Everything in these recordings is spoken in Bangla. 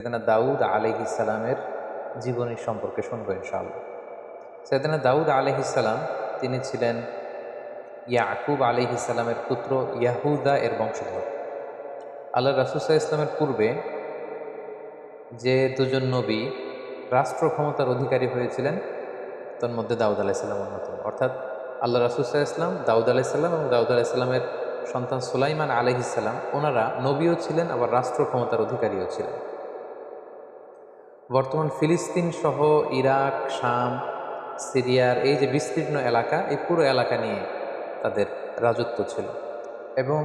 সেদিনা দাউদ আলহ ইসালামের জীবনী সম্পর্কে শুনব ইনশাআল্লাহ। সেদিনা দাউদ আলহ ইসালাম তিনি ছিলেন ইয়াকুব আলহ ইসালামের পুত্র ইয়াহুদা এর বংশধর। আল্লাহ রাসুসাহ ইসলামের পূর্বে যে দুজন নবী রাষ্ট্র ক্ষমতার অধিকারী হয়েছিলেন, তার মধ্যে দাউদ আলাইসাল্লাম অন্যতম। অর্থাৎ আল্লাহ রাসুসাহ ইসলাম দাউদ আলাইসাল্লাম এবং দাউদ আলাইসাল্লামের সন্তান সুলাইমান আলহিসাল্লাম ওনারা নবীও ছিলেন আবার রাষ্ট্র ক্ষমতার অধিকারীও ছিলেন। বর্তমান ফিলিস্তিন সহ ইরাক, শাম, সিরিয়ার এই যে বিস্তীর্ণ এলাকা, এই পুরো এলাকা নিয়ে তাদের রাজত্ব ছিল। এবং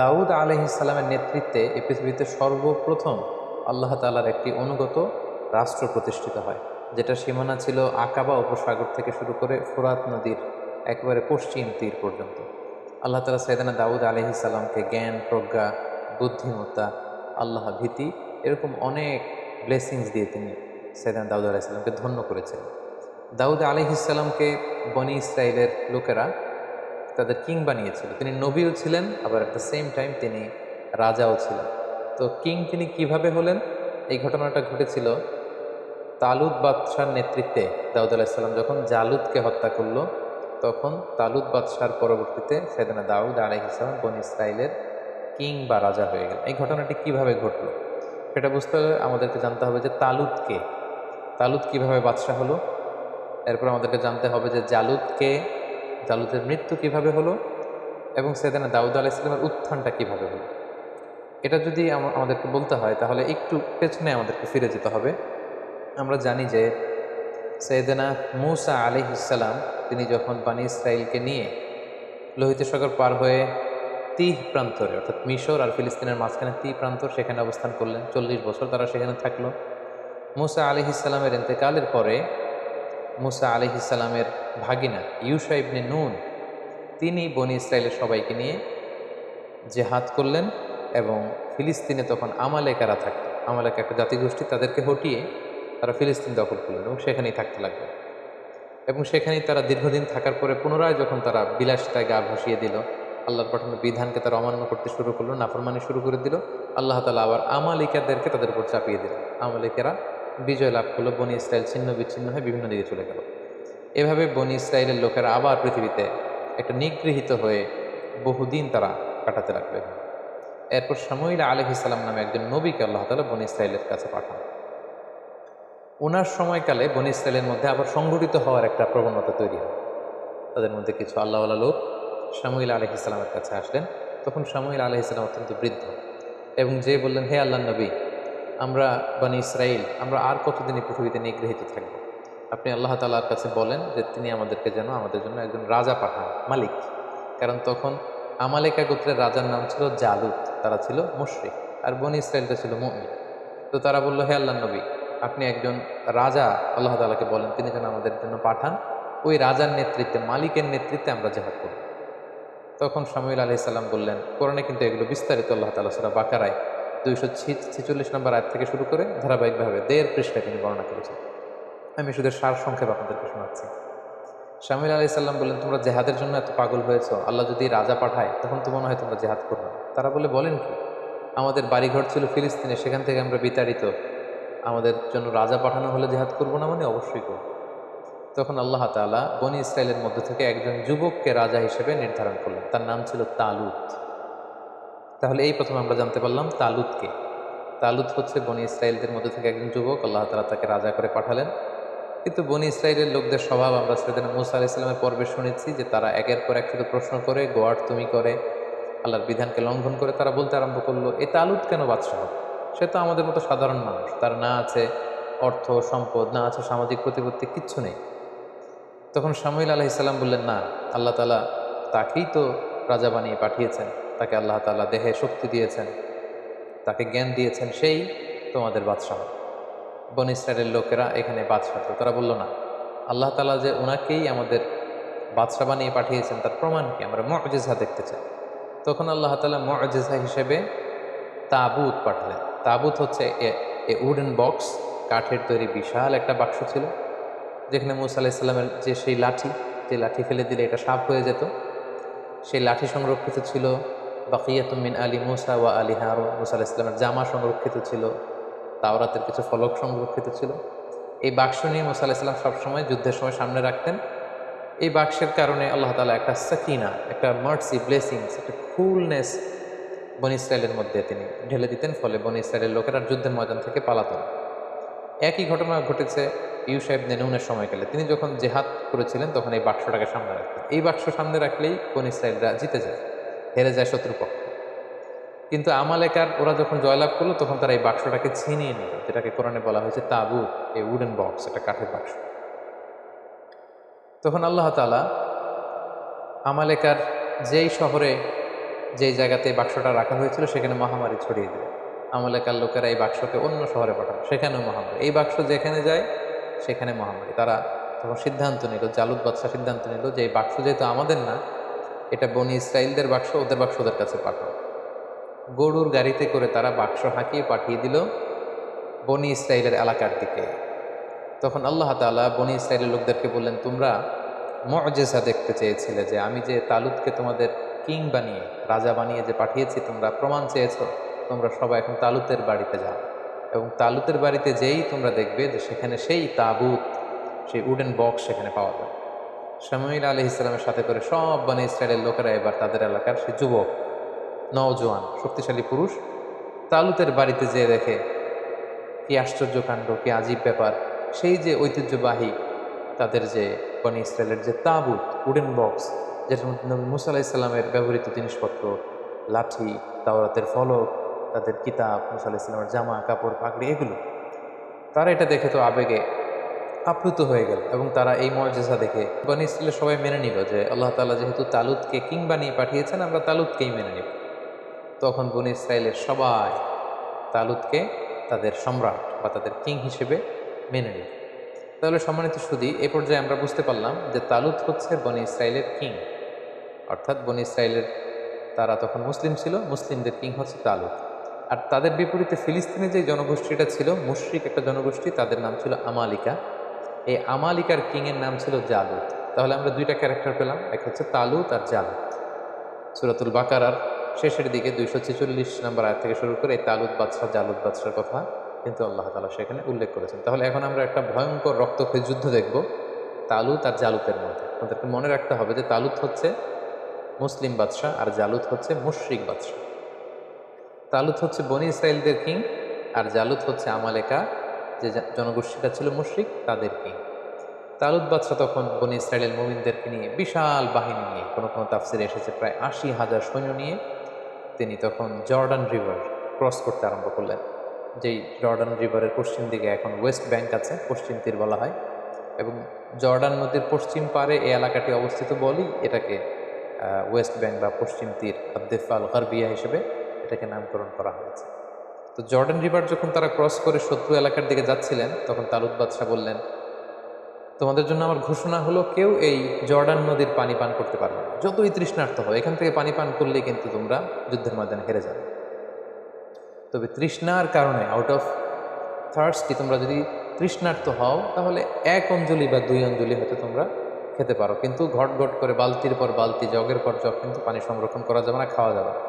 দাউদ আলহিসাল্লামের নেতৃত্বে এই পৃথিবীতে সর্বপ্রথম আল্লাহ তালার একটি অনুগত রাষ্ট্র প্রতিষ্ঠিত হয়, যেটা সীমানা ছিল আকাবা উপসাগর থেকে শুরু করে ফুরাত নদীর একেবারে পশ্চিম তীর পর্যন্ত। আল্লাহ তালা সৈদানা দাউদ আলহিসাল্লামকে জ্ঞান, প্রজ্ঞা, বুদ্ধিমত্তা, আল্লাহ ভীতি এরকম অনেক ব্লেসিংস দিয়ে তিনি সৈদান দাউদ আলাইসাল্লামকে ধন্য করেছিলেন দাউদ আলহিসাল্লামকে বনি ইসরায়েলের লোকেরা তাদের কিং বানিয়েছিল। তিনি নবীও ছিলেন, আবার অ্যাট দ্য সেম টাইম তিনি রাজাও ছিলেন। তো কিং তিনি কীভাবে হলেন? এই ঘটনাটা ঘটেছিল তালুদ বাদশার নেতৃত্বে। দাউদ আলাইসাল্লাম যখন জালুদকে হত্যা করল, তখন তালুদ বাদশার পরবর্তীতে সেদিনা দাউদ আলহিসাম বন ইসরায়েলের কিং বা রাজা হয়ে গেল এই ঘটনাটি কীভাবে ঘটলো? সেটা বুঝতে হলে আমাদেরকে জানতে হবে যে তালুদকে তালুদ কীভাবে বাদশাহ হলো? এরপর আমাদেরকে জানতে হবে যে জালুদকে জালুদের মৃত্যু কীভাবে হলো? এবং সেদিনা দাউদ আলাহ ইসলামের উত্থানটা কীভাবে হলো? এটা যদি আমাদেরকে বলতে হয়, তাহলে একটু পেছনে আমাদেরকে ফিরে যেতে হবে। আমরা জানি যে সৈয়দেনা মুসা আলি ইসালাম তিনি যখন বানি ইসরায়েলকে নিয়ে লোহিত সাগর পার হয়ে তিহ প্রান্তরে, অর্থাৎ মিশর আর ফিলিস্তিনের মাঝখানে তি প্রান্তর সেখানে অবস্থান করলেন। চল্লিশ বছর তারা সেখানে থাকল। মুসা আলি ইসালামের ইন্তেকালের পরে মুসা আলি ইসালামের ভাগিনা ইউসা ইবনে নুন, তিনি বনি ইসরায়েলের সবাইকে নিয়ে জেহাদ করলেন এবং ফিলিস্তিনে তখন আমালেকারা থাকত। আমালেকা একটা জাতিগোষ্ঠী তাদেরকে হটিয়ে তারা ফিলিস্তিন দখল করলেন এবং সেখানেই থাকতে লাগলেন। এবং সেখানেই তারা দীর্ঘদিন থাকার পরে পুনরায় যখন তারা বিলাসিতায় গা ভাসিয়ে দিল আল্লাহর পাঠানোর বিধানকে তারা অমান্য করতে শুরু করল, নাফরমানি শুরু করে দিল। আল্লাহ তালা আবার আমালিকাদেরকে তাদের উপর চাপিয়ে দিল আমালিকেরা বিজয় লাভ করল, বনি ইসরায়েল ছিন্ন বিচ্ছিন্ন হয়ে বিভিন্ন দিকে চলে গেল। এভাবে বনি ইসরায়েলের লোকেরা আবার পৃথিবীতে একটা নিগৃহীত হয়ে বহুদিন তারা কাটাতে লাগবে এরপর সাময়িল আলহ ইসলাম নামে একজন নবীকে আল্লাহ তালা বনি ইসরায়েলের কাছে পাঠান। ওনার সময়কালে বনি ইসরায়েলের মধ্যে আবার সংগঠিত হওয়ার একটা প্রবণতা তৈরি হয়। তাদের মধ্যে কিছু আল্লাহওয়ালা লোক সামুইল আলহ ইসলামের কাছে আসলেন। তখন সামুইল আলহ ইসলাম অত্যন্ত বৃদ্ধ এবং যে বললেন, হে আল্লাহ নবী, আমরা বনি ইসরায়েল আমরা আর কতদিন এই পৃথিবীতে নিগৃহীত থাকব? আপনি আল্লাহ তালার কাছে বলেন যে, তিনি আমাদেরকে যেন আমাদের জন্য একজন রাজা পাঠান, মালিক। কারণ তখন আমালেকা গোত্রের রাজার নাম ছিল জালুত তারা ছিল মুশরিক আর বনি ইসরায়েলটা ছিল মমিন। তো তারা বলল, হে আল্লাহ নবী, আপনি একজন রাজা, আল্লাহ তালাকে বলেন, তিনি যেন আমাদের জন্য পাঠান। ওই রাজার নেতৃত্বে, মালিকের নেতৃত্বে আমরা জেহাদ করব। তখন সামিউল আলি সাল্লাম বললেন, কোরআনে কিন্তু এগুলো বিস্তারিত, আল্লাহ তালা সেটা বাকারায় দুইশো ছেচল্লিশ নম্বর আয় থেকে শুরু করে ধারাবাহিকভাবে দেড় পৃষ্ঠায় তিনি বর্ণনা করেছেন। আমি শুধু সার সংক্ষেপ আপনাদেরকে শোনাচ্ছি। শামিল আলি সাল্লাম বললেন, তোমরা জেহাদের জন্য এত পাগল হয়েছ, আল্লাহ যদি রাজা পাঠায়, তখন তো মনে হয় তোমরা জেহাদ করবে তারা বলে, বলেন কি? আমাদের বাড়িঘর ছিল ফিলিস্তিনে, সেখান থেকে আমরা বিতাড়িত। আমাদের জন্য রাজা পাঠানো হলে জেহাদ করব না মানে অবশ্যই করব। তখন আল্লাহ তালা বনি ইসরায়েলের মধ্য থেকে একজন যুবককে রাজা হিসেবে নির্ধারণ করলেন। তার নাম ছিল তালুত। তাহলে এই প্রথমে আমরা জানতে পারলাম তালুতকে। তালুত হচ্ছে বনি ইসরায়েলদের মধ্যে থেকে একজন যুবক, আল্লাহ তালা তাকে রাজা করে পাঠালেন। কিন্তু বনি ইসরায়েলের লোকদের স্বভাব আমরা সেদিন মুসা আলি ইসলামের পর্বে শুনেছি যে তারা একের পর এক শুধু প্রশ্ন করে গোয়ার তুমি করে, আল্লাহর বিধানকে লঙ্ঘন করে তারা বলতে আরম্ভ করল এই তালুত কেন বাদশাহ? সে তো আমাদের মতো সাধারণ মানুষ। তার না আছে অর্থ, সম্পদ, না আছে সামাজিক প্রতিপত্তি, কিচ্ছু নেই। তখন শামিল আলাহ ইসলাম বললেন, না, আল্লাহ তালা তাকেই তো রাজা বানিয়ে পাঠিয়েছেন। তাকে আল্লাহ তালা দেহে শক্তি দিয়েছেন, তাকে জ্ঞান দিয়েছেন, সেই তোমাদের বাদশাহ। বন ইসরায়েলের লোকেরা এখানে বাদশাহ তো। তারা বলল, না, আল্লাহ তালা যে ওনাকেই আমাদের বাদশাহ বানিয়ে পাঠিয়েছেন, তার প্রমাণ কি? আমরা মজেজা দেখতে চাই। তখন আল্লাহ তালা মজেজা হিসেবে তাবুত পাঠালেন। তাবুত হচ্ছে এ উডেন বক্স, কাঠের তৈরি বিশাল একটা বাক্স ছিল। যেখানে মুসা আলাইসাল্লামের যে সেই লাঠি, যে লাঠি ফেলে দিলে এটা সাপ হয়ে যেত। সেই লাঠি সংরক্ষিত ছিল বাকিয়াতুমিন আলী মুসা ওয়া আলী হারো মুসা আলাহিসাল্লামের জামা সংরক্ষিত ছিল, তাওরাতের কিছু ফলক সংরক্ষিত ছিল। এই বাক্স নিয়ে মুসা আলাহিসাল্লাম সবসময় যুদ্ধের সময় সামনে রাখতেন। এই বাক্সের কারণে আল্লাহ তালা একটা সাকিনা, একটা মার্সি, ব্লেসিংস, একটা কুলনেস বনি ইসরায়েলের মধ্যে তিনি ঢেলে দিতেন, ফলে বনি ইসরায়েলের লোকেরা যুদ্ধের ময়দান থেকে পালাতেন একই ঘটনা ঘটেছে ইউ সাহেব নেনুনের সময়কালে তিনি যখন জেহাদ করেছিলেন, তখন এই বাক্সটাকে সামনে রাখতেন। এই বাক্স সামনে রাখলেই বনি ইসরায়েলরা জিতে যায়, হেরে যায় শত্রুপক্ষ। কিন্তু আমালেকার, ওরা যখন জয়লাভ করল, তখন তারা এই বাক্সটাকে ছিনিয়ে নিল, যেটাকে কোরআনে বলা হয়েছে তাবু এই উডেন বক্স এটা কাঠের বাক্স। তখন আল্লাহ তালা আমালেকার যেই শহরে, যেই জায়গাতে বাক্সটা রাখা হয়েছিল, সেখানে মহামারী ছড়িয়ে দিল। আমলেকার লোকেরা এই বাক্সকে অন্য শহরে পাঠান সেখানেও মহামারী। এই বাক্স যেখানে যায় সেখানে মহামারী। তারা তখন সিদ্ধান্ত নিল জালুদ বাদশাহ সিদ্ধান্ত নিল যে এই বাক্স যেহেতু আমাদের না, এটা বনি ইসরায়েলদের বাক্স, ওদের বাক্স ওদের কাছে পাঠাও। গরুর গাড়িতে করে তারা বাক্স হাঁকিয়ে পাঠিয়ে দিল বনি ইসরায়েলের এলাকার দিকে। তখন আল্লাহ তাআলা বনি ইসরায়েলের লোকদেরকে বললেন, তোমরা মজেসা দেখতে চেয়েছিলে যে আমি যে তালুদকে তোমাদের কিং বানিয়ে, রাজা বানিয়ে যে পাঠিয়েছি, তোমরা প্রমাণ চেয়েছো, তোমরা সবাই এখন তালুতের বাড়িতে যাও। এবং তালুতের বাড়িতে যেই তোমরা দেখবে যে সেখানে সেই তাবুত, সেই উডেন বক্স সেখানে পাওয়া যায়। শামিল আলহ ইসলামের সাথে করে সব মানে ইসরায়েলের লোকেরা এবার তাদের এলাকার সে যুবক, নওজোয়ান, শক্তিশালী পুরুষ, তালুতের বাড়িতে যেয়ে দেখে কি আশ্চর্য কাণ্ড কি আজীব ব্যাপার। সেই যে ঐতিহ্যবাহী তাদের যে বনি ইসরায়েলের যে তাবুত, উডেন বক্স যেটার মধ্যে মুসা আলাহিসাল্লামের ব্যবহৃত জিনিসপত্র, লাঠি, তাওরাতের ফলক তাদের কিতাব, মুসা আলাহিসাল্লামের জামা, কাপড়, পাগড়ি এগুলো। তারা এটা দেখে তো আবেগে আপ্লুত হয়ে গেল এবং তারা এই মর্যাদা দেখে বনি ইসরায়েলের সবাই মেনে নিল যে আল্লাহ তাআলা যেহেতু তালুদকে কিং বানিয়ে পাঠিয়েছেন, আমরা তালুদকেই মেনে নিব। তখন বনি ইসরায়েলের সবাই তালুদকে তাদের সম্রাট বা তাদের কিং হিসেবে মেনে নিল। তাহলে সম্মানিত সুদী, এ পর্যায়ে আমরা বুঝতে পারলাম যে তালুত হচ্ছে বনি ইসরায়েলের কিং। অর্থাৎ বনি ইসরায়েলের তারা তখন মুসলিম ছিল, মুসলিমদের কিং হচ্ছে তালুত আর তাদের বিপরীতে ফিলিস্তিনে যে জনগোষ্ঠীটা ছিল, মুশরিক একটা জনগোষ্ঠী, তাদের নাম ছিল আমালিকা। এই আমালিকার কিংয়ের নাম ছিল জালুত। তাহলে আমরা দুইটা ক্যারেক্টার পেলাম, এক হচ্ছে তালুত আর জালুত। সুরাতুল বাকারার শেষের দিকে দুইশো ছেচল্লিশ নম্বর আয় থেকে শুরু করে এই তালুত বাদশাহ, জালুত বাদশার কথা কিন্তু আল্লাহ তালা সেখানে উল্লেখ করেছেন। তাহলে এখন আমরা একটা ভয়ঙ্কর রক্তক্ষয়ী যুদ্ধ দেখব, তালুত আর জালুতের মধ্যে। আমাদেরকে মনে রাখতে হবে যে তালুত হচ্ছে মুসলিম বাদশাহ আর জালুত হচ্ছে মুশরিক বাদশাহ। তালুত হচ্ছে বনি ইসরায়েলদের কিং আর জালুত হচ্ছে আমালেকা, যে জনগোষ্ঠীটা ছিল মুশরিক, তাদের কিং তালুত বাদশাহ তখন বনি ইসরায়েলের মোমিনদেরকে নিয়ে বিশাল বাহিনী নিয়ে, কোনো কোনো তাফসিরে এসেছে প্রায় আশি হাজার সৈন্য নিয়ে, তিনি তখন জর্ডান রিভার ক্রস করতে আরম্ভ করলেন, যেই জর্ডান রিভারের পশ্চিম দিকে এখন ওয়েস্ট ব্যাংক আছে, পশ্চিম তীর বলা হয়, এবং জর্ডান নদীর পশ্চিম পারে এই এলাকাটি অবস্থিত বলেই এটাকে ওয়েস্ট ব্যাংক বা পশ্চিম তীর আব্দেফ আল গারবিয়া হিসেবে এটাকে নামকরণ করা হয়েছে। তো জর্ডান রিভার যখন তারা ক্রস করে শত্রু এলাকার দিকে যাচ্ছিলেন, তখন তালুত বাদশাহ বললেন, তোমাদের জন্য আমার ঘোষণা হলো, কেউ এই জর্ডান নদীর পানি পান করতে পারবে না। যতই তৃষ্ণার্ত হয় এখান থেকে পানি পান করলে কিন্তু তোমরা যুদ্ধের ময়দানে হেরে যাবে। তবে তৃষ্ণার কারণে আউট অফ থার্সটি তোমরা যদি তৃষ্ণার্ত হও, তাহলে এক অঞ্জলি বা দুই অঞ্জলি হয়তো তোমরা খেতে পারো। কিন্তু ঘট ঘট করে বালতির পর বালতি, জগের পর জগ, কিন্তু পানি সংরক্ষণ করা যাবে না, খাওয়া যাবে না।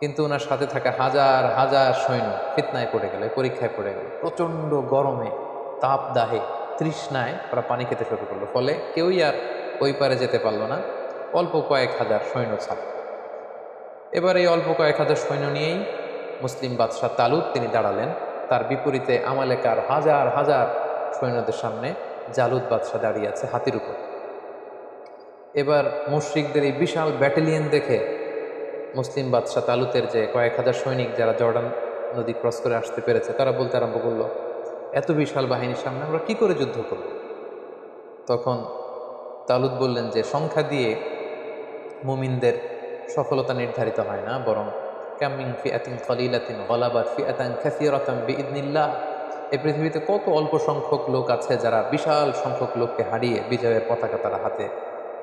কিন্তু ওনার সাথে থাকা হাজার হাজার সৈন্য ফিতনায় পড়ে গেল পরীক্ষায় পড়ে গেল। প্রচণ্ড গরমে তাপ দাহে তৃষ্ণায় ওরা পানি খেতে শুরু করল। ফলে কেউই আর ওই পারে যেতে পারল না। অল্প কয়েক হাজার সৈন্য ছাড়। এবার এই অল্প কয়েক হাজার সৈন্য নিয়েই মুসলিম বাদশাহ তালুত তিনি দাঁড়ালেন। তার বিপরীতে আমালেকার হাজার হাজার সৈন্যদের সামনে জালুদ বাদশাহ দাঁড়িয়ে আছে হাতির উপর। এবার মুশরিকদের এই বিশাল ব্যাটালিয়ন দেখে মুসলিম বাদশাহ তালুতের যে কয়েক হাজার সৈনিক যারা জর্ডান নদী ক্রস করে আসতে পেরেছে, তারা বলতে আরম্ভ করল, এত বিশাল বাহিনীর সামনে আমরা কি করে যুদ্ধ করব? তখন তালুত বললেন যে, সংখ্যা দিয়ে মুমিনদের সফলতা নির্ধারিত হয় না, বরং কামিং ফিয়াতিন খলিলাতিন গলাবাদ ফিয়াতান খাসিরাতাম বিইদনিল্লাহ। এই পৃথিবীতে কত অল্প সংখ্যক লোক আছে যারা বিশাল সংখ্যক লোককে হারিয়ে বিজয়ের পতাকা তারা হাতে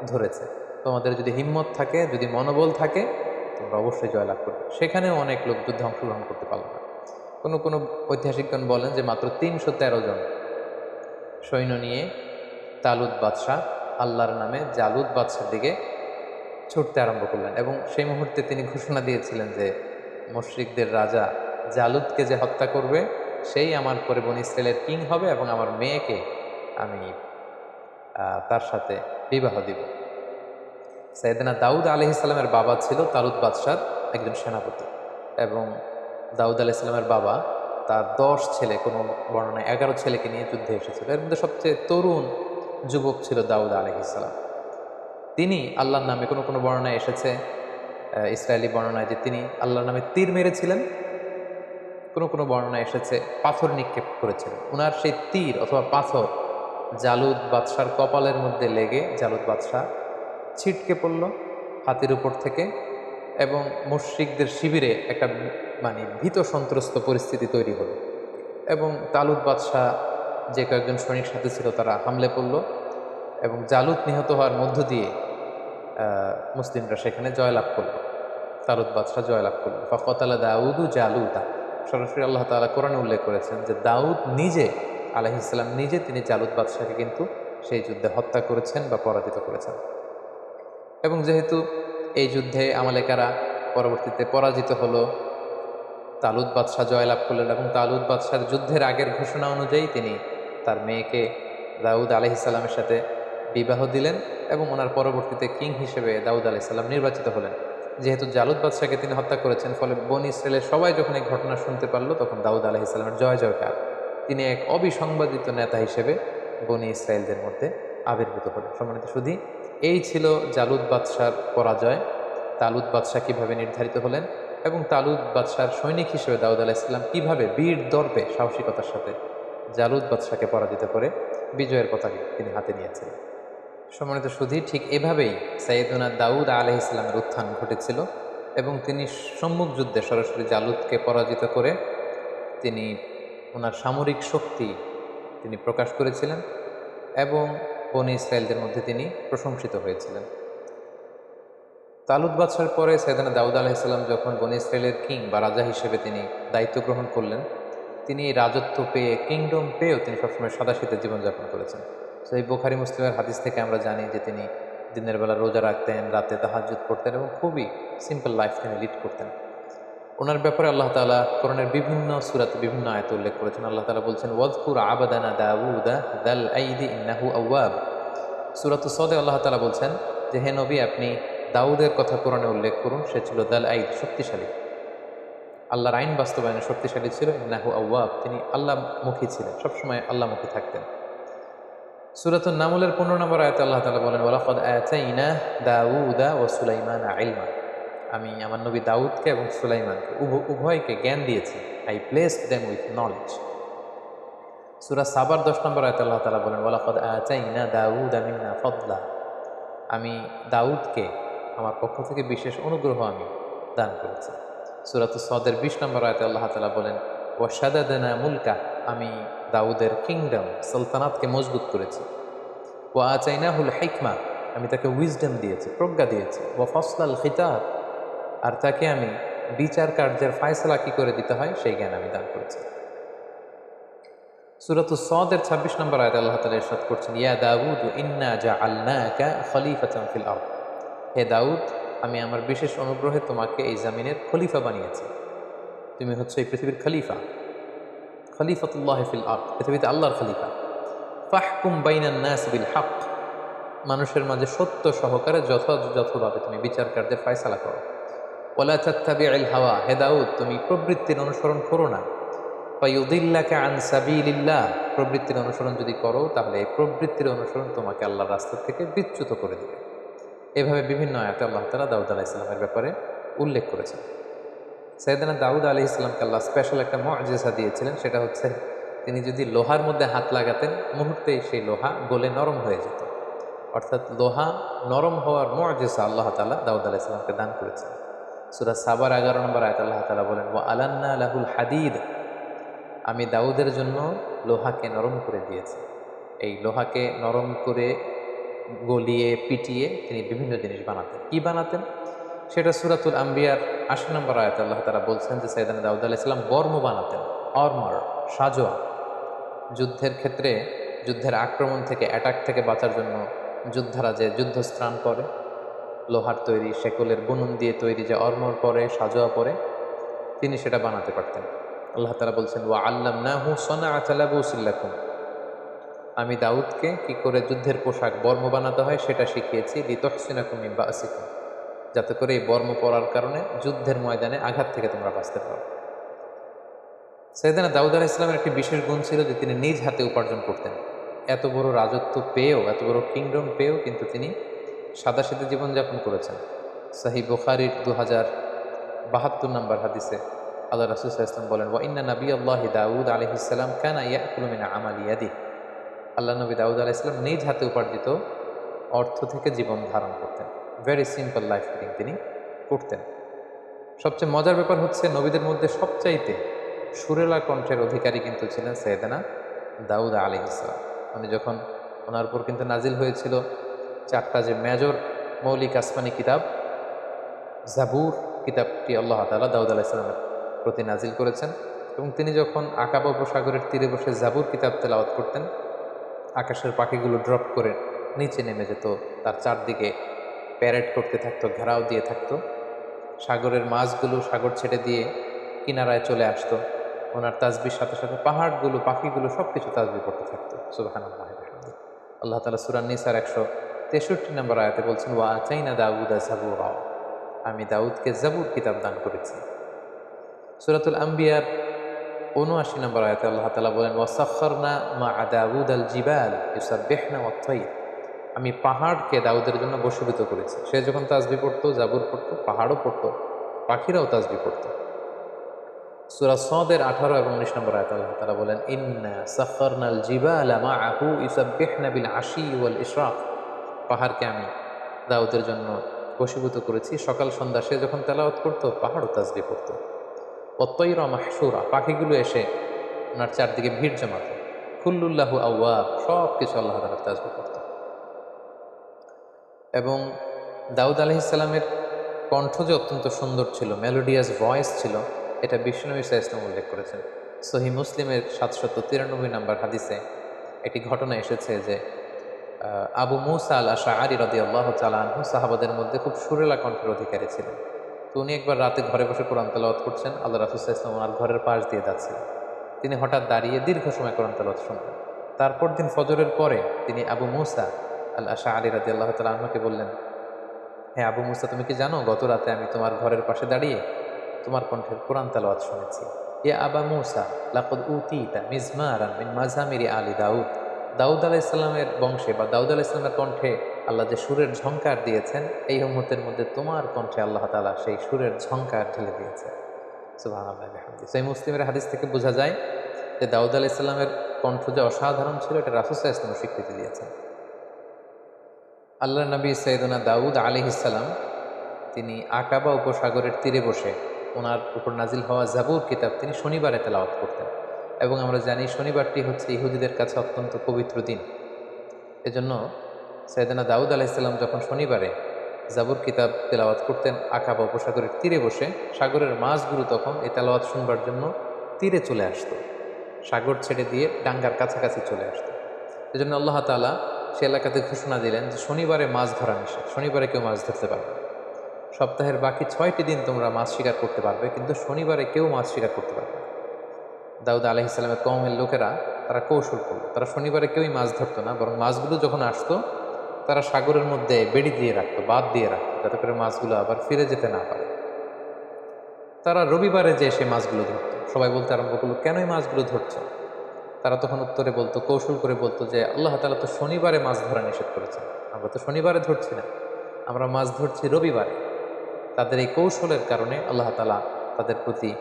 ধরেছে? তোমাদের যদি হিম্মত থাকে, যদি মনোবল থাকে তোমরা অবশ্যই জয়লাভ করবে। সেখানেও অনেক লোক যুদ্ধে অংশগ্রহণ করতে পারল না। কোনো কোনো ঐতিহাসিকগণ বলেন যে মাত্র তিনশো তেরো জন সৈন্য নিয়ে তালুদ বাদশাহ আল্লাহর নামে জালুদ বাদশার দিকে ছুটতে আরম্ভ করলেন এবং সেই মুহূর্তে তিনি ঘোষণা দিয়েছিলেন যে মুশরিকদের রাজা জালুদকে যে হত্যা করবে, সেই আমার পরে বনি কিং হবে এবং আমার মেয়েকে আমি তার সাথে বিবাহ দিব। সাইদিনা দাউদ আলি ইসলামের বাবা ছিল তালুদ বাদশার একজন সেনাপতি। এবং দাউদ আলি ইসলামের বাবা, তার দশ ছেলে, কোনো বর্ণনায় এগারো ছেলেকে নিয়ে যুদ্ধে এসেছিল। এর মধ্যে সবচেয়ে তরুণ যুবক ছিল দাউদ আলি ইসলাম তিনি আল্লাহর নামে কোনো কোনো বর্ণনায় এসেছে ইসরায়েলি বর্ণনায় যে তিনি আল্লাহর নামে তীর মেরেছিলেন, কোনো কোনো বর্ণনায় এসেছে পাথর নিক্ষেপ করেছিলেন। ওনার সেই তীর অথবা পাথর জালুদ বাদশার কপালের মধ্যে লেগে, জালুদ বাদশাহ ছিটকে পড়ল হাতির উপর থেকে এবং মুশ্রিকদের শিবিরে একটা মানে ভীত সন্ত্রস্ত পরিস্থিতি তৈরি হলো এবং তালুদ বাদশাহ যে কয়েকজন সৈনিক সাথে ছিল তারা হামলে পড়ল এবং জালুদ নিহত হওয়ার মধ্য দিয়ে মুসলিমরা সেখানে জয়লাভ করল। তালুদ বাদশাহ জয়লাভ করল। ফকতালা দাউদু জালুদা। সরাসরি আল্লাহ তাআলা কোরআনে উল্লেখ করেছেন যে দাউদ নিজে আলহিসাল্লাম নিজে তিনি জালুদ বাদশাহকে কিন্তু সেই যুদ্ধে হত্যা করেছেন বা পরাজিত করেছেন। এবং যেহেতু এই যুদ্ধে আমালেকারা পরবর্তীতে পরাজিত হলো তালুদ বাদশাহ জয়লাভ করলেন এবং তালুদ বাদশার যুদ্ধের আগের ঘোষণা অনুযায়ী তিনি তার মেয়েকে দাউদ আলহিসাল্লামের সাথে বিবাহ দিলেন এবং ওনার পরবর্তীতে কিং হিসেবে দাউদ আলাইসাল্লাম নির্বাচিত হলেন। যেহেতু জালুদ বাদশাকে তিনি হত্যা করেছেন, ফলে বন ইসরায়েলের সবাই যখন এই ঘটনা শুনতে পারল, তখন দাউদ আলাইসাল্লামের জয় জয়কার। তিনি এক অবিসংবাদিত নেতা হিসেবে বনি ইসরায়েলদের মধ্যে আবির্ভূত হলেন। সম্মানিত শুধু এই ছিল জালুদ বাদশার পরাজয়। তালুদ বাদশাহ কীভাবে নির্ধারিত হলেন এবং তালুদ বাদশার সৈনিক হিসেবে দাউদ আলাহ ইসলাম কীভাবে বীর দর্পে সাহসিকতার সাথে জালুদ বাদশাকে পরাজিত করে বিজয়ের পতাকা তিনি হাতে নিয়েছিলেন। সম্মানিত সুধী, ঠিক এভাবেই সাইয়েদুনা দাউদ আলহ ইসলামের উত্থান ঘটেছিল এবং তিনি সম্মুখ যুদ্ধে সরাসরি জালুদকে পরাজিত করে তিনি, ওনার সামরিক শক্তি তিনি প্রকাশ করেছিলেন এবং বনি ইসরায়েলদের মধ্যে তিনি প্রশংসিত হয়েছিলেন। তালুদ বাদশার পরে সৈদানা দাউদ আলাহিসাল্লাম যখন বনি ইসরায়েলের কিং বা রাজা হিসেবে তিনি দায়িত্ব গ্রহণ করলেন, তিনি রাজত্ব পেয়ে, কিংডম পেয়েও তিনি সবসময় সাদাশীতে জীবনযাপন করেছেন। তো এই বোখারি মুসলিমের হাদিস থেকে আমরা জানি যে তিনি দিনের বেলা রোজা রাখতেন, রাতে তাহাজুদ করতেন এবং খুবই সিম্পল লাইফ তিনি লিড করতেন। ওনার ব্যাপারে আল্লাহ তালা কোরআনের বিভিন্ন সুরাতে বিভিন্ন আয়ত উল্লেখ করেছেন। আল্লাহ তালা বলছেন ওয়াজকুর আবাদানা দাউদা দাল আইদি ইন্নাহু আউয়াব সুরাত সদে আল্লাহ তালা বলছেন যে, হে নবী, আপনি দাউদের কথা কোরআনে উল্লেখ করুন, সে ছিল দাল আইদ, শক্তিশালী। আল্লাহর আইন বাস্তবায়নে শক্তিশালী ছিল, ইন্নাহু আউয়াব তিনি আল্লাহমুখী ছিলেন, সবসময় আল্লাহমুখী থাকতেন। সুরাতুল নামুলের পনেরো নম্বর আয়তে আল্লাহ তালা বলেন ওলাফদ আয়াতাইনা দাউদা ও সুলাইমান আইলমা আমি আমার নবী দাউদকে এবং সুলাইমানকে উভয়কে জ্ঞান দিয়েছি। I placed them with knowledge সুরা সাবার দশ নম্বর আয়তে আল্লাহ তালা বলেন ওলাফদ আয়াতাইনা দাউদ আমিনা ফদলা। আমি দাউদকে, আমার পক্ষ থেকে বিশেষ অনুগ্রহ আমি দান করেছি। সুরাত সদের বিশ নম্বর আয়তে আল্লাহ তালা বলেন ও সাদাদানা মুলকা। আমি দাউদের কিংডম সুলতানাতকে মজবুত করেছি। ও আচাইনাহুল হাইকমা আমি তাকে উইজডম দিয়েছি, প্রজ্ঞা দিয়েছি। ও ফসলাল খিতাব। আর তাকে আমি বিচার কার্যের ফায়সলা কি করে দিতে হয়, সেই জ্ঞান আমি দান করেছি। সুরত সদের ছাব্বিশ নম্বর আয়তে আল্লাহ তালা ইরশাদ করছেন, ইয়া দাউদ, ইন্না জা আল্লাকা খলিফাতাম ফিল আরদ। হে দাউদ, আমি আমার বিশেষ অনুগ্রহে তোমাকে এই জামিনের খলিফা বানিয়েছি। তুমি হচ্ছে এই পৃথিবীর খলিফা। খলিফাতুল্লাহ ফিল আরদ, পৃথিবীতে আল্লাহর খলিফা। ফাহকুম বাইনান নাস বিল হক। মানুষের মাঝে সত্য সহকারে যথাযথভাবে তুমি বিচার কার্যের ফয়সালা করো। ওলা চাত্তাবি আল হাওয়া। হে দাউদ, তুমি প্রবৃত্তির অনুসরণ করো না। ফাইউদিল্লাকে আন সাবিলিল্লাহ। প্রবৃত্তির অনুসরণ যদি করো, তাহলে এই প্রবৃত্তির অনুসরণ তোমাকে আল্লাহর রাস্তা থেকে বিচ্যুত করে দেবে। এভাবে বিভিন্ন আয়াতে আল্লাহ তালা দাউদ আলাহ ইসলামের ব্যাপারে উল্লেখ করেছেন। সৈয়দানা দাউদ আলি ইসলামকে আল্লাহ স্পেশাল একটা মর্যাদা দিয়েছিলেন। সেটা হচ্ছে, তিনি যদি লোহার মধ্যে হাত লাগাতেন, মুহূর্তেই সেই লোহা গলে নরম হয়ে যেত। অর্থাৎ লোহা নরম হওয়ার মর্যাদা আল্লাহ তালা দাউদ আলাহ ইসলামকে দান করেছেন সুরা সাবার এগারো নম্বর আয়ত আল্লাহ তালা বলেন ও আলান্না লাহুল হাদিদ। আমি দাউদের জন্য লোহাকে নরম করে দিয়েছি। এই লোহাকে নরম করে গলিয়ে পিটিয়ে তিনি বিভিন্ন জিনিস বানাতেন। কি বানাতেন? সেটা সুরাতুল আম্বিয়ার আশি নম্বর আয়ত আল্লাহ তারা বলছেন যে সৈদান দাউদ আলাহ ইসলাম বর্ম বানাতেন অর্মর সাজোয়া। যুদ্ধের ক্ষেত্রে, যুদ্ধের আক্রমণ থেকে, অ্যাটাক থেকে বাঁচার জন্য যোদ্ধারা যে যুদ্ধ স্নান করে লোহার তৈরি, শেকলের বুনুন দিয়ে তৈরি যে অর্মর পরে, সাজোয়া পরে, তিনি সেটা বানাতে পারতেন। আল্লাহ তালা বলছেন, ওয়া আল্লাম না হু সনা আচালাবুসিল্লাকুম আমি দাউদকে কি করে যুদ্ধের পোশাক, বর্ম বানাতে হয় সেটা শিখিয়েছি, লিতহসিনাকুমি বা আসিকুম যাতে করে এই বর্ম পরার কারণে যুদ্ধের ময়দানে আঘাত থেকে তোমরা বাঁচতে পারো। সৈয়দানা দাউদ আলাহ ইসলামের একটি বিশেষ গুণ ছিল যে তিনি নিজ হাতে উপার্জন করতেন। এত বড় রাজত্ব পেয়েও, এত বড় কিংডম পেয়েও কিন্তু তিনি সাদাসিধে জীবনযাপন করেছেন। সাহি বুখারির দু হাজার বাহাত্তর নম্বর হাদিসে আল্লাহ রাসুল ইসলাম বলেন, ওয়া ইন্না নবী আল্লাহ দাউদ আলহ ইসলাম কানা ইয়াকুলমিনা আমাল ইয়াদি আল্লাহ নবী দাউদ আলাহ ইসলাম নিজ হাতে উপার্জিত অর্থ থেকে জীবন ধারণ করতেন। ভেরি সিম্পল লাইফ লিডিং তিনি করতেন। সবচেয়ে মজার ব্যাপার হচ্ছে নবীদের মধ্যে সবচাইতে সুরেলা কণ্ঠের অধিকারী কিন্তু ছিলেন সৈয়দানা দাউদ আলী ইসলাম উনি যখন ওনার উপর কিন্তু নাজিল হয়েছিল চারটা যে মেজর মৌলিক আসমানি কিতাব, জাবুর কিতাবটি আল্লাহ তালা দাউদ আলাহ ইসলামের প্রতি নাজিল করেছেন এবং তিনি যখন আকাবা উপসাগরের তীরে বসে জাবুর কিতাব তেলাওয়াত করতেন, আকাশের পাখিগুলো ড্রপ করে নিচে নেমে যেত, তার চারদিকে প্যারেড করতে থাকতো, ঘেরাও দিয়ে থাকতো। সাগরের মাছগুলো সাগর ছেড়ে দিয়ে কিনারায় চলে আসতো। ওনার তাজবির সাথে সাথে পাহাড়গুলো, পাখিগুলো সব কিছু তাজবি করতে থাকতো। সুবাহান আল্লাহ তালা সুরান নিসার একশো তেষট্টি নম্বর আয়াতে বলছেন, ওয়া চাইনা দাউদা জাবুর আমি দাউদকে জাবুর কিতাব দান করেছি। সুরাতুল আম্বিয়ার উনআশি নম্বর আয়াতে আল্লাহ তালা বলেন ওয়াসাফারনা মা দাউদ আল জিবাল ইউসাব বেহনা আমি পাহাড়কে দাউদের জন্য বসীভূত করেছি। সে যখন তাজবি পড়তো জাবুর পড়তো, পাহাড়ও পড়তো, পাখিরাও তাজবি পড়তো। সুরা সদের আঠারো এবং উনিশ নম্বর আয়াত আল্লাহ তালা বলেন, ইন্না সাফারনাল জিবাল মা আহু ইউসাবিহনা বিল আশি ওয়াল ইশরাফ পাহাড়কে আমি দাউদের জন্য বশীভূত করেছি। সকাল, সন্ধ্যা সে যখন তেলাওয়াত করতো, পাহাড়ও তাজবি পড়তো। অত্যইরা মাহসুরা পাখিগুলো এসে ওনার চারদিকে ভিড় জমাতো। কুল্লুল্লাহু আউয়া সব কিছু আল্লাহ তালা তাজবি করত এবং দাউদ আলহিসাল্লামের কণ্ঠ যে অত্যন্ত সুন্দর ছিল মেলোডিয়াস ভয়েস ছিল, এটা বিষ্ণু ইসা ইসলাম উল্লেখ করেছেন। সহি মুসলিমের সাতশত তিরানব্বই নম্বর হাদিসে একটি ঘটনা এসেছে যে আবু মুসা আল আশা আরি রদি আল্লাহ চালানহু সাহাবাদের মধ্যে খুব সুরেলা কণ্ঠের অধিকারী ছিলেন। তো উনি একবার রাতে ঘরে বসে কোরআন তালাওয়াত করছেন, আল্লাহ রাসুসাহ ইসলাম ওনার ঘরের পাশ দিয়ে যাচ্ছিলেন। তিনি হঠাৎ দাঁড়িয়ে দীর্ঘ সময় কোরআন তালাওয়াত শুনলেন। তারপর দিন ফজরের পরে তিনি আবু মুসা আল আশা আলী রাদি আল্লাহ তালাহকে বললেন হ্যাঁ আবু মুসা, তুমি কি জানো, গত রাতে আমি তোমার ঘরের পাশে দাঁড়িয়ে তোমার কণ্ঠের কোরআন তালাওয়াত শুনেছি। এ আবা মুসা, লাকদ উতিতা মিজমারান মিন মাঝামিরি আলী দাউদ। দাউদ আলাহ ইসলামের বংশে বা দাউদ আলাহ ইসলামের কণ্ঠে আল্লাহ যে সুরের ঝঙ্কার দিয়েছেন, এই মুহূর্তের মধ্যে তোমার কণ্ঠে আল্লাহ তালা সেই সুরের ঝঙ্কার ঢেলে দিয়েছে। সেই মুসলিমের হাদিস থেকে বোঝা যায় যে দাউদ আলাহ ইসলামের কণ্ঠ যে অসাধারণ ছিল, এটা রাসুসাহ ইসলাম স্বীকৃতি দিয়েছেন। আল্লাহ নবী সৈয়দনা দাউদ আলি তিনি আকাবা উপসাগরের তীরে বসে ওনার উপর নাজিল হওয়া জাবুর কিতাব তিনি শনিবারে তেলাওয়াত করতেন। এবং আমরা জানি শনিবারটি হচ্ছে ইহুদিদের কাছে অত্যন্ত পবিত্র দিন। এজন্য সৈয়দানা দাউদ আলাইসাল্লাম যখন শনিবারে জাবুর কিতাব তেলাওয়াত করতেন আকাবা উপসাগরের তীরে বসে, সাগরের মাছগুলো তখন এই তেলাওয়াত শুনবার জন্য তীরে চলে আসতো। সাগর ছেড়ে দিয়ে ডাঙ্গার কাছাকাছি চলে আসতো। এজন্য আল্লাহ তালা সে এলাকাতে ঘোষণা দিলেন যে শনিবারে মাছ ধরা নিষেধ। শনিবারে কেউ মাছ ধরতে পারবে সপ্তাহের বাকি ছয়টি দিন তোমরা মাছ শিকার করতে পারবে, কিন্তু শনিবারে কেউ মাছ শিকার করতে পারবে দাউদ আলহ ইসলামের কমের লোকেরা তারা কৌশল করল। তারা শনিবারে কেউই মাছ ধরতো না, বরং মাছগুলো যখন আসতো, তারা সাগরের মধ্যে বেড়ি দিয়ে রাখতো বাদ দিয়ে রাখতো, যাতে করে মাছগুলো আবার ফিরে যেতে না পারে। তারা রবিবারে যে সে মাছগুলো ধরতো, সবাই বলতে আরম্ভ করল, কেনই মাছগুলো ধরছো? তারা তখন উত্তরে বলতো, কৌশল করে বলতো যে, আল্লাহ তালা তো শনিবারে মাছ ধরা নিষেধ করেছেন। আমরা তো শনিবারে ধরছি না, আমরা মাছ ধরছি রবিবারে। তাদের এই কৌশলের কারণে আল্লাহ তালা তাদের প্রতি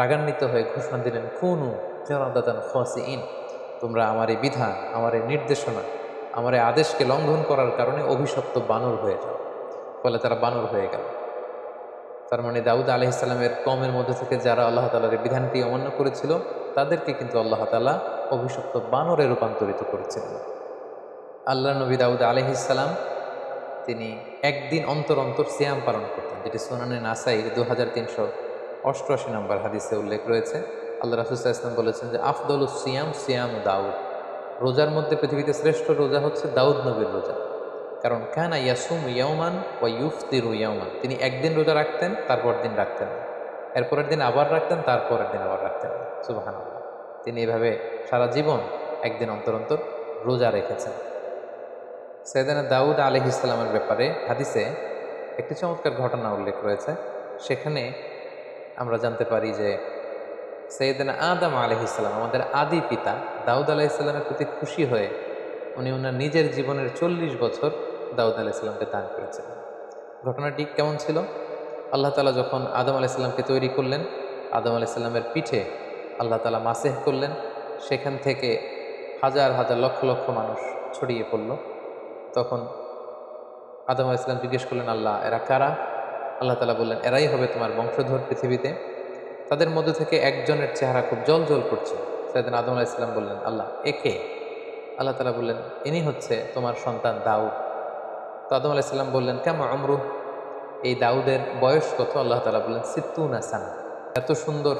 রাগান্বিত হয়ে ঘোষণা দিলেন, কুনু জনদাতান খসি ইন তোমরা আমার এই বিধান, আমার এই নির্দেশনা, আমার এই আদেশকে লঙ্ঘন করার কারণে অভিশপ্ত বানর হয়ে যাও। ফলে তারা বানর হয়ে গেল। তার মানে দাউদ আলহ ইসলামের কমের মধ্যে থেকে যারা আল্লাহ তালার বিধানটি অমান্য করেছিল, তাদেরকে কিন্তু আল্লাহ তালা অভিশপ্ত বানরে রূপান্তরিত করেছিলেন আল্লাহ নবী দাউদ আলহ ইসলাম তিনি একদিন অন্তর অন্তর সিয়াম পালন করতেন, যেটি সোনানে নাসাইর দু হাজার তিনশো অষ্টআশি নম্বর হাদিসে উল্লেখ রয়েছে। আল্লাহ রাসুসাহ ইসলাম বলেছেন যে, আফদল সিয়াম সিয়াম দাউদ। রোজার মধ্যে পৃথিবীতে শ্রেষ্ঠ রোজা হচ্ছে দাউদ নবীর রোজা। কারণ, কানা ইয়াসুম ইয়াউমান ও ইউফতিরু ইয়াউমান তিনি একদিন রোজা রাখতেন তারপর দিন রাখতেন এরপরের দিন আবার রাখতেন, তারপরের দিন আবার রাখতেন সুবাহান তিনি এভাবে সারা জীবন একদিন অন্তর অন্তর রোজা রেখেছেন। সৈয়দানা দাউদ আলহ ইসলামের ব্যাপারে হাদিসে একটি চমৎকার ঘটনা উল্লেখ রয়েছে। সেখানে আমরা জানতে পারি যে সৈয়দানা আদম আলহ ইসলাম আমাদের আদি পিতা দাউদ আলাহ ইসলামের প্রতি খুশি হয়ে উনি ওনার নিজের জীবনের চল্লিশ বছর দাউদ আলাহ ইসলামকে দান করেছিলেন ঘটনাটি কেমন ছিল? আল্লাহ তালা যখন আদম আলাহ ইসলামকে তৈরি করলেন, আদম আলাহ ইসলামের পিঠে আল্লাহ তালা মাসেহ করলেন, সেখান থেকে হাজার হাজার লক্ষ লক্ষ মানুষ ছড়িয়ে পড়ল। তখন আদম আলাহ ইসলাম জিজ্ঞেস করলেন, আল্লাহ, এরা কারা? আল্লাহ তালা বললেন, এরাই হবে তোমার বংশধর পৃথিবীতে। তাদের মধ্যে থেকে একজনের চেহারা খুব জল জল করছে। সেদিন আদম আলাহ ইসলাম বললেন, আল্লাহ একে আল্লাহ তালা বললেন, ইনি হচ্ছে তোমার সন্তান দাউদ। তো আদম আলাহ ইসলাম বললেন, কেমন আমরু এই দাউদের বয়স কত? আল্লাহ তালা বললেন, সিত্তুন আসান এত সুন্দর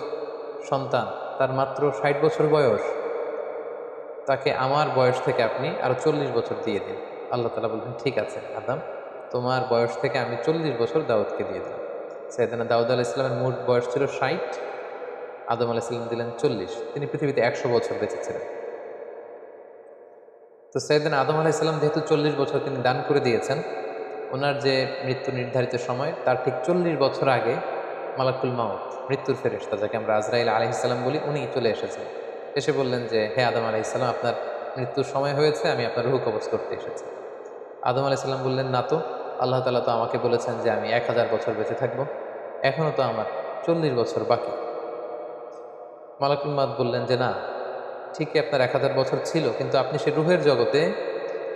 সন্তান, তার মাত্র ষাট বছর বয়স। তাকে আমার বয়স থেকে আপনি আরও চল্লিশ বছর দিয়ে দিন। আল্লাহ তালা বললেন, ঠিক আছে, আদাম। তোমার বয়স থেকে আমি চল্লিশ বছর দাউদকে দিয়ে দিলাম। সেদিনা দাউদ আলাহ ইসলামের মোট বয়স ছিল ষাট, আদম আলাহ ইসলাম দিলেন চল্লিশ। তিনি পৃথিবীতে একশো বছর বেঁচে ছিলেন তো সৈয়দিন আদম আলাহ ইসলাম যেহেতু চল্লিশ বছর তিনি দান করে দিয়েছেন, ওনার যে মৃত্যু নির্ধারিত সময়, তার ঠিক চল্লিশ বছর আগে মালাকুল মাউত, মৃত্যুর ফেরেস্তা যাকে আমরা আজরাইল আলহিসাল্লাম বলি, উনি চলে এসেছেন। এসে বললেন যে, হে আদম আলাইসাল্লাম আপনার মৃত্যুর সময় হয়েছে, আমি আপনার রুহ কবচ করতে এসেছি। আদম আলাইসাল্লাম বললেন, না তো। আল্লাহ তালা তো আমাকে বলেছেন যে আমি এক হাজার বছর বেঁচে থাকব। এখনও তো আমার চল্লিশ বছর বাকি। মালাকুল মাত বললেন যে, না, ঠিকই আপনার এক হাজার বছর ছিল, কিন্তু আপনি সে রুহের জগতে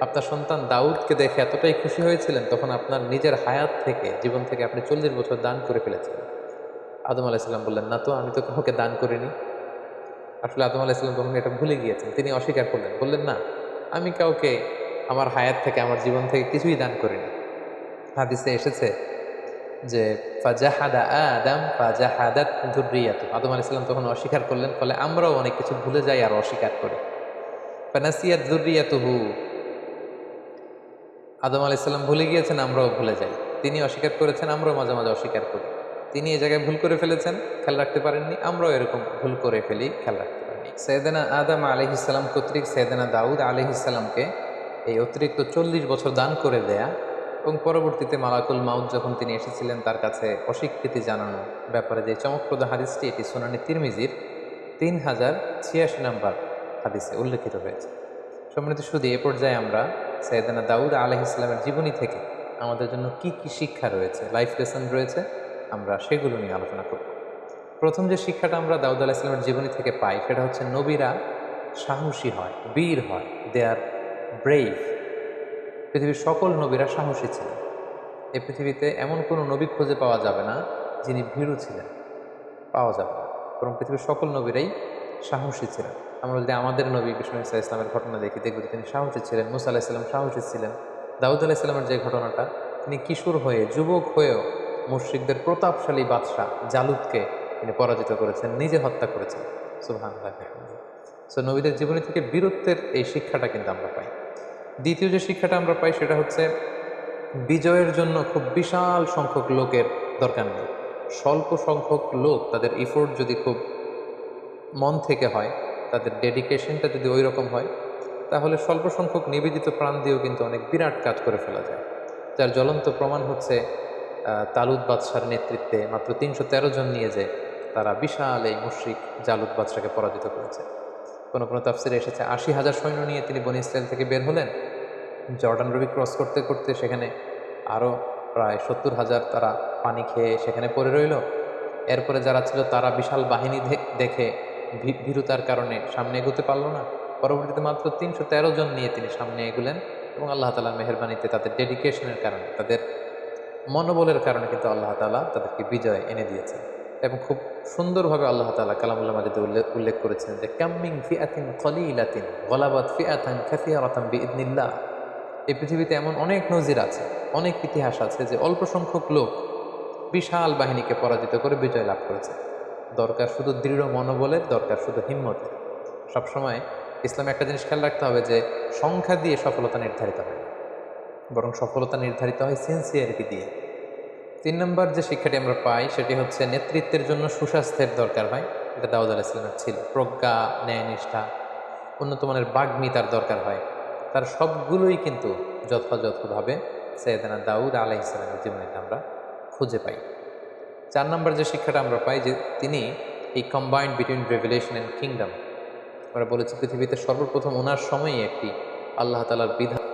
আপনার সন্তান দাউদকে দেখে এতটাই খুশি হয়েছিলেন, তখন আপনার নিজের হায়াত থেকে, জীবন থেকে আপনি চল্লিশ বছর দান করে ফেলেছিলেন। আদম আলাইসাল্লাম বললেন, না তো, আমি তো কাউকে দান করিনি। আসলে আদম আলাইসাল্লাম তখন এটা ভুলে গিয়েছেন, তিনি অস্বীকার করলেন, বললেন, না, আমি কাউকে আমার হায়াত থেকে, আমার জীবন থেকে কিছুই দান করিনি। হাদিসে এসেছে যে, ফাজাহাদা আদম, ফাজাহাদাত জুরিয়াত আদম আলাইসাল্লাম তখন অস্বীকার করলেন, ফলে আমরাও অনেক কিছু ভুলে যাই আর অস্বীকার করি। ফানাসিয়াত জুরিয়াতুহু আদম আলাইসাল্লাম ভুলে গিয়েছেন, আমরাও ভুলে যাই। তিনি অস্বীকার করেছেন, আমরাও মাঝে মাঝে অস্বীকার করি। তিনি এই জায়গায় ভুল করে ফেলেছেন, খেয়াল রাখতে পারেননি, আমরাও এরকম ভুল করে ফেলি, খেয়াল রাখতে পারিনি সৈয়দানা আদম আলহিসাল্লাম কর্তৃক সৈয়দানা দাউদ আলহিসাল্লামকে এই অতিরিক্ত চল্লিশ বছর দান করে দেয়া এবং পরবর্তীতে মালাকুল মাউদ যখন তিনি এসেছিলেন তার কাছে অস্বীকৃতি জানানো ব্যাপারে যে চমকপ্রদ হাদিসটি, এটি সোনানি তিরমিজির তিন হাজার ছিয়াশি নম্বর হাদিসে উল্লেখিত হয়েছে। সম্মানিত শুধু এ পর্যায়ে আমরা সৈয়দানা দাউদ আলহ ইসলামের জীবনী থেকে আমাদের জন্য কি কি শিক্ষা রয়েছে, লাইফ লেসন রয়েছে, আমরা সেগুলো নিয়ে আলোচনা করব। প্রথম যে শিক্ষাটা আমরা দাউদ আলাহ ইসলামের জীবনী থেকে পাই, সেটা হচ্ছে নবীরা সাহসী হয়, বীর হয় দে আর ব্রেভ পৃথিবীর সকল নবীরা সাহসী ছিলেন। এই পৃথিবীতে এমন কোনো নবী খুঁজে পাওয়া যাবে না যিনি ভীরু ছিলেন। পাওয়া যাবে না। বরং পৃথিবীর সকল নবীরাই সাহসী ছিলেন। আমরা যদি আমাদের নবী বিষ্ণু ইসা ইসলামের ঘটনা দেখি, দেখব তিনি সাহসী ছিলেন, মুসা আলাহিসাল্লাম সাহসী ছিলেন, দাউদ আলাহিসাল্লামের যে ঘটনাটা, তিনি কিশোর হয়ে, যুবক হয়েও মুশ্রিকদের প্রতাপশালী বাদশাহ জালুদকে তিনি পরাজিত করেছেন, নিজে হত্যা করেছেন। সুহান সো নবীদের জীবনী থেকে বীরত্বের এই শিক্ষাটা কিন্তু আমরা পাই। দ্বিতীয় যে শিক্ষাটা আমরা পাই সেটা হচ্ছে বিজয়ের জন্য খুব বিশাল সংখ্যক লোকের দরকার নেই। স্বল্প সংখ্যক লোক তাদের ইফোর্ট যদি খুব মন থেকে হয়, তাদের ডেডিকেশনটা যদি ওই রকম হয়, তাহলে স্বল্প সংখ্যক নিবেদিত প্রাণ দিয়েও কিন্তু অনেক বিরাট কাজ করে ফেলা যায়। যার জ্বলন্ত প্রমাণ হচ্ছে তালুদ বাদশার নেতৃত্বে মাত্র তিনশো তেরো জন নিয়ে যে তারা বিশাল এই মুশ্রিক জালুদ বাদশাকে পরাজিত করেছে। কোনো কোনো তাফসিরে এসেছে, আশি হাজার সৈন্য নিয়ে তিনি বনি থেকে বের হলেন। জর্ডান রবি ক্রস করতে করতে সেখানে আরও প্রায় সত্তর হাজার তারা পানি খেয়ে সেখানে পড়ে রইল। এরপরে যারা ছিল তারা বিশাল বাহিনী দেখে ভীরুতার কারণে সামনে এগোতে পারল না। পরবর্তীতে মাত্র তিনশো তেরো জন নিয়ে তিনি সামনে এগুলেন এবং আল্লাহ তালা মেহরবানিতে তাদের ডেডিকেশনের কারণে, তাদের মনোবলের কারণে কিন্তু আল্লাহ তালা তাদেরকে বিজয় এনে দিয়েছেন। এবং খুব সুন্দরভাবে আল্লাহ তালা কালামুল্লাহ মাজিদে উল্লেখ উল্লেখ করেছেন যে কাম্মিং ফিয়াতিন খলিলাতিন গলাবাদ ফিয়াতান খাফিয়া রতাম বিদিনিল্লাহ এই পৃথিবীতে এমন অনেক নজির আছে, অনেক ইতিহাস আছে যে অল্প সংখ্যক লোক বিশাল বাহিনীকে পরাজিত করে বিজয় লাভ করেছে। দরকার শুধু দৃঢ় মনোবলের, দরকার শুধু হিম্মতের। সবসময় ইসলামে একটা জিনিস খেয়াল রাখতে হবে যে সংখ্যা দিয়ে সফলতা নির্ধারিত হয় বরং সফলতা নির্ধারিত হয় সিনসিয়ারিটি দিয়ে। তিন নম্বর যে শিক্ষাটি আমরা পাই, সেটি হচ্ছে নেতৃত্বের জন্য সুস্বাস্থ্যের দরকার হয়। এটা দাউদ আলাহ ইসলামের ছিল। প্রজ্ঞা, ন্যায়নিষ্ঠা উন্নত মানের বাগ্মিতার দরকার হয়। তার সবগুলোই কিন্তু যথাযথভাবে সৈয়দানা দাউদ আলাহ ইসলামের জীবনে আমরা খুঁজে পাই। চার নম্বর যে শিক্ষাটা আমরা পাই যে তিনি এই combined between revelation and kingdom আমরা বলেছি পৃথিবীতে সর্বপ্রথম ওনার সময়ই একটি আল্লাহ তালার বিধান।